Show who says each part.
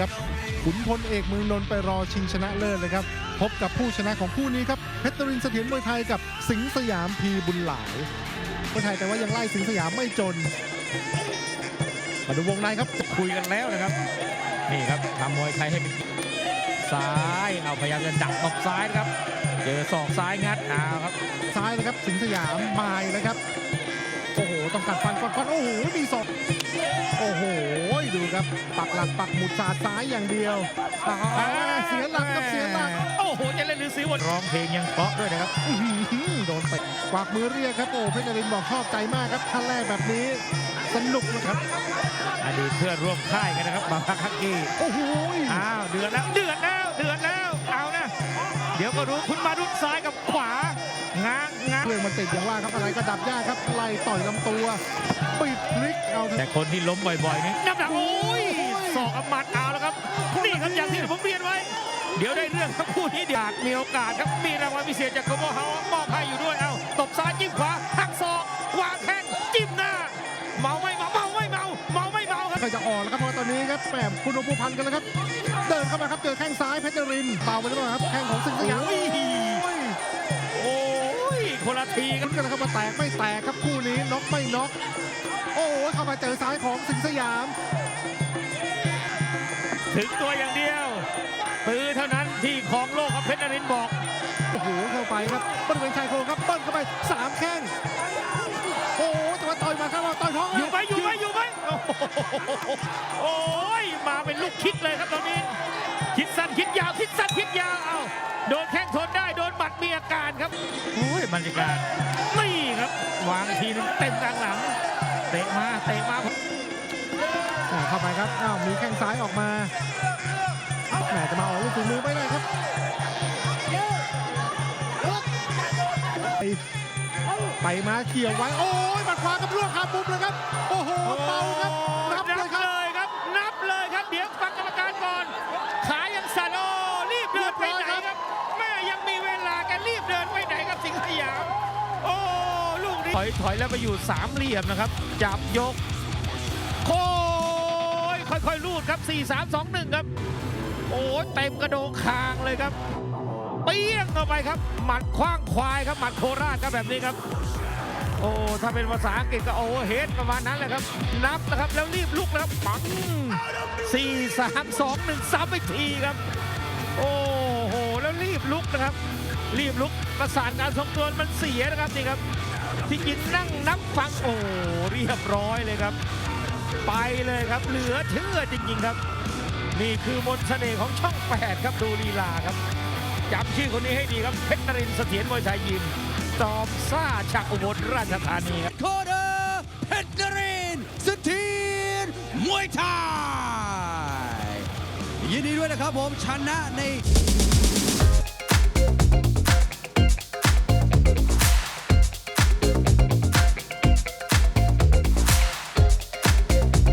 Speaker 1: ครับ ขุนพลเอกเมืองนนท์ไปรอชิงชนะเลิศเลยครับ พบกับผู้ชนะของคู่นี้ครับ เพชรนรินทร์เสถียรมวยไทยกับสิงห์สยามพีบุญหลายมวยไทยแต่ว่ายังไล่สิงห์สยามไม่จน มาดูวงในครับ
Speaker 2: คุยกันแล้วนะครับ นี่ครับทำมวยไทยให้เป็นซ้ายเอาพยายามจะดักตบซ้ายนะครับ เจอศอกซ้ายงัดเอาครับ
Speaker 1: ซ้ายนะครับสิงห์สยามมายนะครับ โอ้โห ต้องกัดฟันฟันฟันโอ้โห ครับ ปักหลักปักหมุดสาดซ้ายอย่างเดียวอ่าเสียหลักกับเสียหลัก
Speaker 2: โอ้โหจะเล่นหรือซื้อหมดร้องเพลงยังเพราะด้วยนะครับ
Speaker 1: อื้อหือโดนเตะกวักมือเรียกครับ โอ้เพชรนรินทร์บอกชอบใจมากครับท่านแรกแบบนี้ สนุกนะครับ
Speaker 2: อดีตเพื่อนร่วมค่ายกันนะครับบางพักฮักกี้
Speaker 1: โอ้โห
Speaker 2: อ้าวเดือดแล้วเดือดแล้วเดือดแล้วเอานะเดี๋ยวก็รู้คุณมาดุนซ้ายกับขวาง้างง้าง
Speaker 1: เครื่องมันติดอย่างว่าครับอะไรก็ดับยากครับไล่ต่อยลำตัวปิดพลิกเอา
Speaker 2: แต่คนที่ล้มบ่อยๆนี่น้ำหนักโอ้ยศอกกับหมัดเอาแล้วครับนี่ครับอย่างที่ผมเรียนไว้ เดี๋ยวได้เรื่องครับคู่นี้เดี๋ยวมีโอกาสครับมีรางวัลพิเศษจากโคโมเฮามอบให้อยู่ด้วยเอาตบซ้ายจิ้มขวาหักศอกวางแข้งจิ้มหน้าเมาไม่เมาเมาไม่เมาเมาไม่เมาครับ
Speaker 1: ใครจะอ่อนแล้วครับเพราะว่าตอนนี้ครับแหมคุณโอภูพันธ์กันแล้วครับ เดินเข้ามาครับเจอแข้งซ้ายเพชรนรินทร์เป่าไปแล้วครับแข้งของสิงห์สยาม
Speaker 2: ทีค
Speaker 1: กั
Speaker 2: รับ
Speaker 1: นกันนะครับว่าแตกไม่แตกครับคู่นี้น็อกไม่น็อกโอ้ยเข้ามาเจอซ้ายของสิงห์สยาม
Speaker 2: ถึงตัวอย่างเดียวปือเท่านั้นที่ของโลกครับเพชรนรินทร์บอก
Speaker 1: โอ้โหเข้าไปครับบริเวณชายโครงครับเบิ้ลเข้าไปสามแข้งโอ้โหแต่ว่าต่อยมาครับว่าต่อยท้อง
Speaker 2: อยู่ไหมอยู่ไหมอยู่ไหมโอ้โหโอ้ยมาเป็นลูกคิดเลยครับตอนนี้ คิดสั้นคิดยาวคิดสั้นคิดยาวเอา โอ้ยบรรยากาศนี่ครับ วางทีนึงเต็มกลางหลัง เตะมาเตะมา
Speaker 1: เข้าไปครับอ้าวมีแข้งซ้ายออกมาแหมจะมาออกลูกฝีมือไม่ได้ครับไปไปมาเขี่ยวไว้ โอ้ยหมัดขวากับลวกคาปุ๊บเลยครับ โอ้โหเบาครับนับเลยครับ
Speaker 2: เลยครับนับเลยครับ เดี๋ยวฟังกรรมการก่อน ถอยถอยแล้วไปอยู่สามเหลี่ยมนะครับ จับยก โค้ยค่อยๆ ลูดครับ 4 3 2 1 ครับ โอ้เต็มกระโดงคางเลยครับเปี้ยงเข้าไปครับ หมัดคว้างควายครับหมัดโคราชครับแบบนี้ครับ โอ้ถ้าเป็นภาษาอังกฤษก็โอเวอร์เฮดประมาณนั้นแหละครับ นับนะครับแล้วรีบลุกนะครับปัง4 3 2 1ซ้ำอีกทีครับ โอ้โหแล้วรีบลุกนะครับ รีบลุกประสานการทรงตัวมันเสียนะครับนี่ครับ ที่จริงนั่งนับฟังโอ้เรียบร้อยเลยครับ ไปเลยครับเหลือเชื่อจริงๆครับ นี่คือมนต์เสน่ห์ของช่อง8ครับดูลีลาครับจำชื่อคนนี้ให้ดีครับเพชรนรินเสถียรมวยไทยยิมจอมซ่าจากอุบลราชธานีครับ
Speaker 3: โคเดอร์เพชรนรินทร์สถีรมวยไทยยินดีด้วยนะครับผมชนะใน